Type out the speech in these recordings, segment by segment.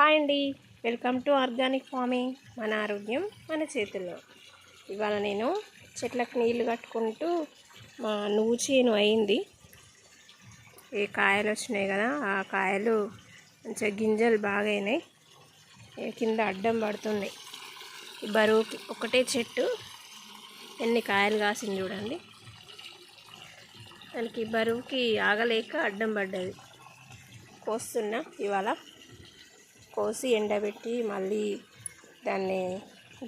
Hi అండి. Welcome to organic farming. మన ఆరోగ్యం మన చేతుల్లో. ఇవాళ నేను చెట్లకు నీళ్ళు కట్టుకుంటూ మా నువ్వు చేను అయింది. ఈ కాయలు వచ్చినాయి కదా ఆ కాయలు మంచిగా గింజలు బాగా అయినాయి కింద అడ్డం పడుతున్నాయి ఈ బరువుకి ఒకటే చెట్టు. ఎన్ని కాయలు కాసింది చూడండి. దానికి బరువుకి ఆగలేక అడ్డం పడ్డది. కోస్తున్నా ఇవాళ. కోసి ఎండబెట్టి మళ్ళీ దాన్ని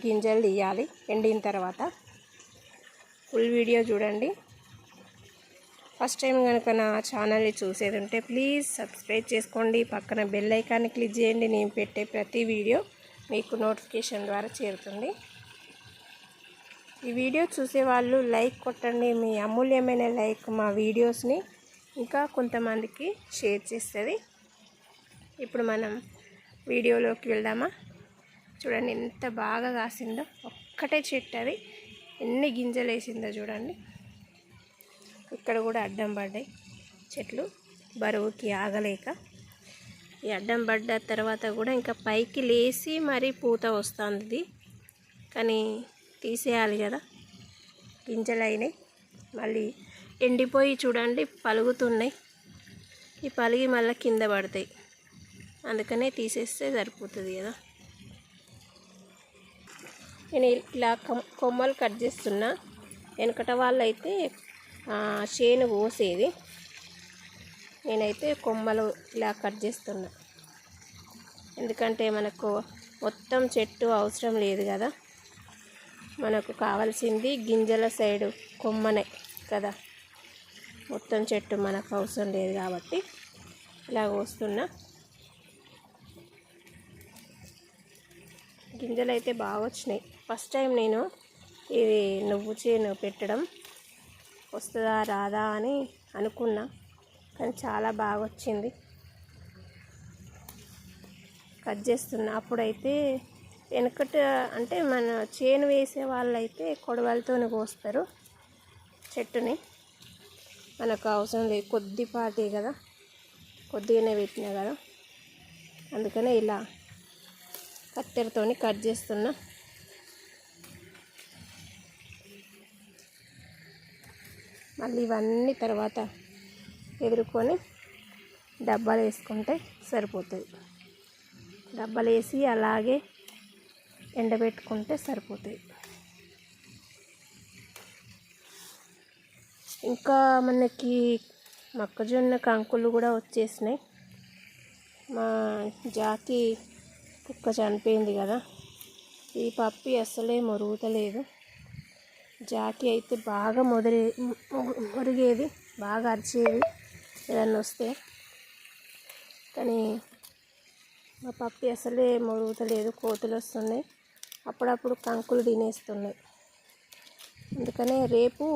గింజలు తీయాలి. ఎండిన తర్వాత ఫుల్ వీడియో చూడండి. ఫస్ట్ టైం కనుక నా ఛానల్ని చూసేది ఉంటే ప్లీజ్ సబ్స్క్రైబ్ చేసుకోండి. పక్కన బెల్ ఐకాన్ని క్లిక్ చేయండి. నేను పెట్టే ప్రతి వీడియో మీకు నోటిఫికేషన్ ద్వారా చేరుతుంది. ఈ వీడియో చూసే వాళ్ళు లైక్ కొట్టండి. మీ అమూల్యమైన లైక్ మా వీడియోస్ని ఇంకా కొంతమందికి షేర్ చేస్తుంది. ఇప్పుడు మనం వీడియోలోకి వెళ్దామా? చూడండి ఎంత బాగా కాసిందో. ఒక్కటే చెట్టు అది. ఎన్ని గింజలు వేసిందో చూడండి. ఇక్కడ కూడా అడ్డం పడ్డాయి చెట్లు. బరువుకి ఆగలేక. ఈ అడ్డం పడ్డ తర్వాత కూడా ఇంకా పైకి లేచి మరీ పూత వస్తుంది. ఇది కానీ తీసేయాలి కదా. గింజలు అయినాయి మళ్ళీ ఎండిపోయి చూడండి పలుగుతున్నాయి. ఈ పలిగి మళ్ళీ కింద పడతాయి. అందుకనే తీసేస్తే సరిపోతుంది కదా. నేను ఇలా కొమ్మలు కట్ చేస్తున్నా. వెనకట వాళ్ళు అయితే చేను కోసేది. నేనైతే కొమ్మలు ఇలా కట్ చేస్తున్నా. ఎందుకంటే మనకు మొత్తం చెట్టు అవసరం లేదు కదా. మనకు కావాల్సింది గింజల సైడు కొమ్మనే కదా. మొత్తం చెట్టు మనకు అవసరం లేదు కాబట్టి ఇలా కోస్తున్నా. గింజలు అయితే బాగా వచ్చినాయి. ఫస్ట్ టైం నేను ఇది నువ్వు చేను పెట్టడం వస్తుందా రాదా అని అనుకున్నా. కానీ చాలా బాగా వచ్చింది. కట్ చేస్తున్నా. అప్పుడైతే వెనకట అంటే మన చేను వేసే వాళ్ళైతే కొడవలతో కోస్తారు చెట్టుని. మనకు అవసరం లేదు. కొద్దిపాటి కదా. కొద్దిగానే పెట్టినా కదా. అందుకనే ఇలా కత్తెరతో కట్ చేస్తున్నా. మళ్ళీ ఇవన్నీ తర్వాత ఎదుర్కొని డబ్బాలు వేసుకుంటే సరిపోతుంది. డబ్బాలు వేసి అలాగే ఎండబెట్టుకుంటే సరిపోతుంది. ఇంకా మనకి మొక్కజొన్న కంకులు కూడా వచ్చేసినాయి. మా జాకి కుక్క చనిపోయింది కదా. ఈ పప్పి అస్సలే మరుగుతలేదు. జాకి అయితే బాగా మొదరి మొరిగేది బాగా అరిచేది ఏదన్నా వస్తే. కానీ మా పప్పి అసలే మొరుగుతలేదు కోతులు వస్తున్నాయి. అప్పుడప్పుడు కంకులు తినేస్తున్నాయి. అందుకనే రేపు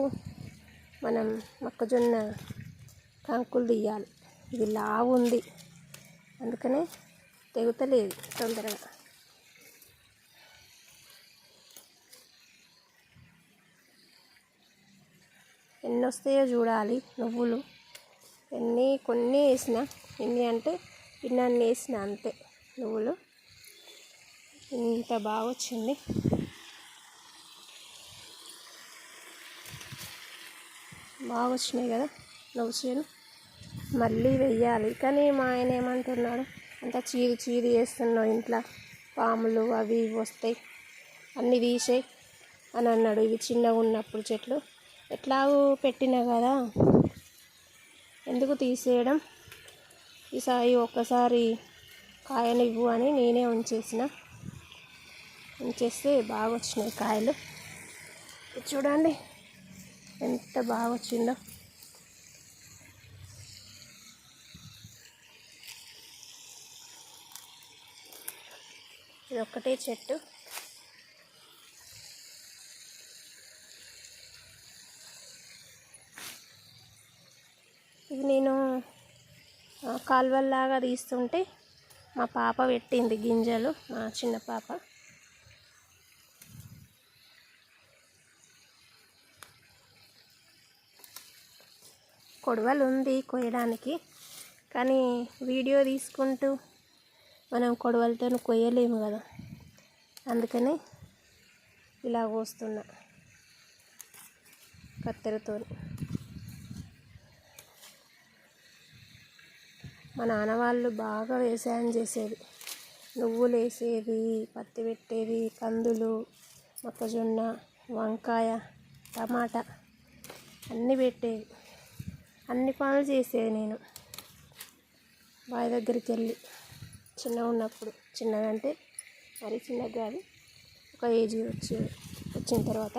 మనం మొక్కజొన్న కంకులు తీయాలి. ఇది లావు ఉంది. అందుకనే తెగుతలేదు తొందరగా. ఎన్ని వస్తాయో చూడాలి నువ్వులు. ఎన్ని కొన్ని వేసిన ఎన్ని అంటే ఇన్ని వేసిన అంతే నువ్వులు. ఇంత బాగా వచ్చింది. బాగా వచ్చినాయి కదా నువ్వు చేను. మళ్ళీ వెయ్యాలి. కానీ మా ఆయన ఏమంటున్నాడు? అంతా చీరి చీరి వేస్తున్నావు ఇంట్లో. పాములు అవి ఇవి వస్తాయి. అన్నీ తీసేయి అని అన్నాడు. ఇవి చిన్నగా ఉన్నప్పుడు చెట్లు. ఎట్లాగూ పెట్టినా కదా. ఎందుకు తీసేయడం? ఈసారి ఒక్కసారి కాయనివ్వు అని నేనే ఉంచేసిన. ఉంచేస్తే బాగా వచ్చినాయి కాయలు చూడండి ఎంత బాగా వచ్చిందో ఇది ఒక్కటే చెట్టు. ఇది నేను ఆ, కాలువల్లాగా తీస్తుంటే మా పాప పెట్టింది గింజలు మా చిన్న పాప. కొడవలు ఉంది కొయ్యడానికి కానీ వీడియో తీసుకుంటూ మనం కొడవలతో కొయ్యలేము కదా. అందుకని ఇలా కోస్తున్నా కత్తెరతో మా నాన్న వాళ్ళు బాగా వ్యవసాయం చేసేది. నువ్వులు వేసేది పత్తి పెట్టేది కందులు మొక్కజొన్న వంకాయ టమాటా అన్నీ పెట్టేది. అన్ని పనులు చేసేది నేను. బావి దగ్గరికి వెళ్ళి చిన్నగా ఉన్నప్పుడు చిన్నగా అంటే మరీ చిన్నగా కాదు. ఒక ఏజ్ వచ్చి వచ్చిన తర్వాత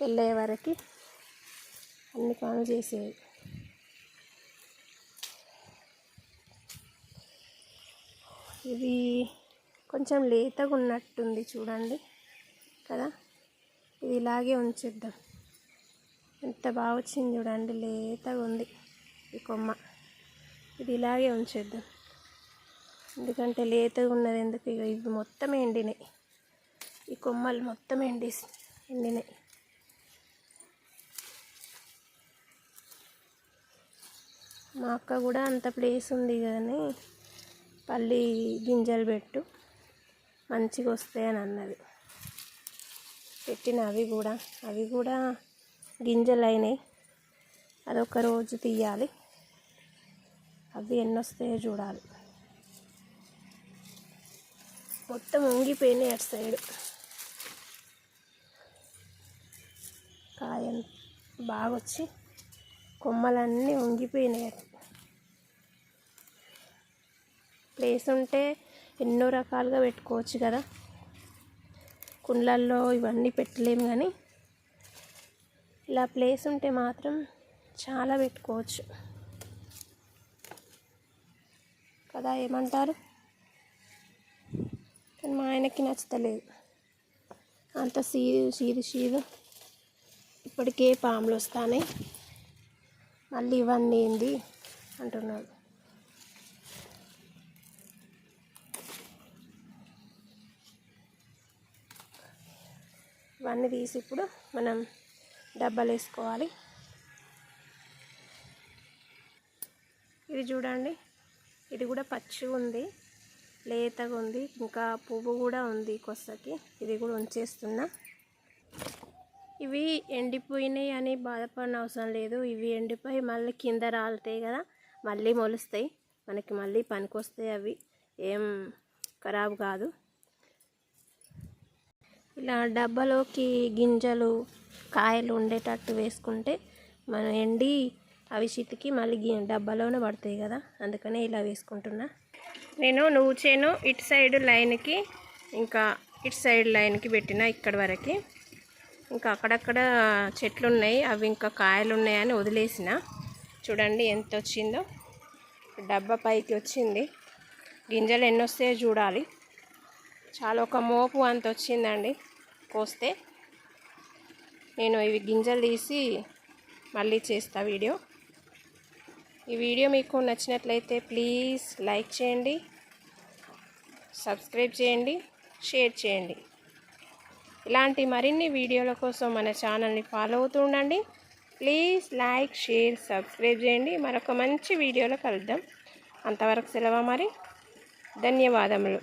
పెళ్ళయ్యే వరకు అన్ని పనులు చేసేది. ఇది కొంచెం లేతగా ఉన్నట్టుంది చూడండి కదా. ఇది ఇలాగే ఉంచేద్దాం. ఎంత బాగా వచ్చింది చూడండి లేతగా ఉంది ఈ కొమ్మ. ఇది ఇలాగే ఉంచేద్దాం. ఎందుకంటే లేతగా ఉన్నది ఎందుకు? ఇక ఇవి మొత్తం ఎండినాయి. ఈ కొమ్మలు మొత్తం ఎండి ఎండినాయి. మా అక్క కూడా అంత ప్లేస్ ఉంది కానీ పల్లి గింజలు పెట్టు మంచిగా వస్తాయని అన్నది. పెట్టిన అవి కూడా. అవి కూడా గింజలు అయినాయి. అదొక రోజు తీయాలి. అవి ఎన్ని వస్తాయో చూడాలి. మొత్తం ఉంగిపోయినాయి అటు సైడ్. కాయ బాగా వచ్చి కొమ్మలన్నీ ఉంగిపోయినాయి ప్లేస్ ఉంటే ఎన్నో రకాలుగా పెట్టుకోవచ్చు కదా. కుండ్లల్లో ఇవన్నీ పెట్టలేము కానీ ఇలా ప్లేస్ ఉంటే మాత్రం చాలా పెట్టుకోవచ్చు. కదా ఏమంటారు? మా ఆయనకి నచ్చతలేదు. అంత సీదు సీదు సీదు ఇప్పటికే పాములు వస్తానే మళ్ళీ ఇవన్నీ ఏంది అంటున్నాడు. ఇవన్నీ తీసి ఇప్పుడు మనం డబ్బాలు వేసుకోవాలి ఇది చూడండి. ఇది కూడా పచ్చి ఉంది లేతగా ఉంది. ఇంకా పువ్వు కూడా ఉంది కొసకి ఇది కూడా ఉంచేస్తున్నా. ఇవి ఎండిపోయినాయి అని బాధపడిన అవసరం లేదు. ఇవి ఎండిపోయి మళ్ళీ కింద రాలుతాయి కదా మళ్ళీ మొలుస్తాయి. మనకి మళ్ళీ పనికొస్తాయి అవి. ఏం ఖరాబ్ కాదు. ఇలా డబ్బాలోకి గింజలు కాయలు ఉండేటట్టు వేసుకుంటే మనం ఎండి అవి చితికి మళ్ళీ డబ్బాలోనే పడతాయి కదా. అందుకనే ఇలా వేసుకుంటున్నా. నేను నువ్వు చేను ఇటు సైడ్ లైన్కి ఇంకా ఇటు సైడ్ లైన్కి పెట్టిన ఇక్కడి వరకు. ఇంకా అక్కడక్కడ చెట్లు ఉన్నాయి అవి ఇంకా కాయలు ఉన్నాయని వదిలేసిన. చూడండి ఎంత వచ్చిందో డబ్బా పైకి వచ్చింది. గింజలు ఎన్ని వస్తాయో చూడాలి. చాలా ఒక మోపు అంత వచ్చిందండి కోస్తే. నేను ఇవి గింజలు తీసి మళ్ళీ చేస్తా వీడియో. ఈ వీడియో మీకు నచ్చినట్లయితే ప్లీజ్ లైక్ చేయండి సబ్స్క్రైబ్ చేయండి షేర్ చేయండి. ఇలాంటి మరిన్ని వీడియోల కోసం మన ఛానల్ని ఫాలో అవుతూ ఉండండి. ప్లీజ్ లైక్ షేర్ సబ్స్క్రైబ్ చేయండి. మరొక మంచి వీడియోలో కలుద్దాం. అంతవరకు సెలవు మరి. ధన్యవాదములు.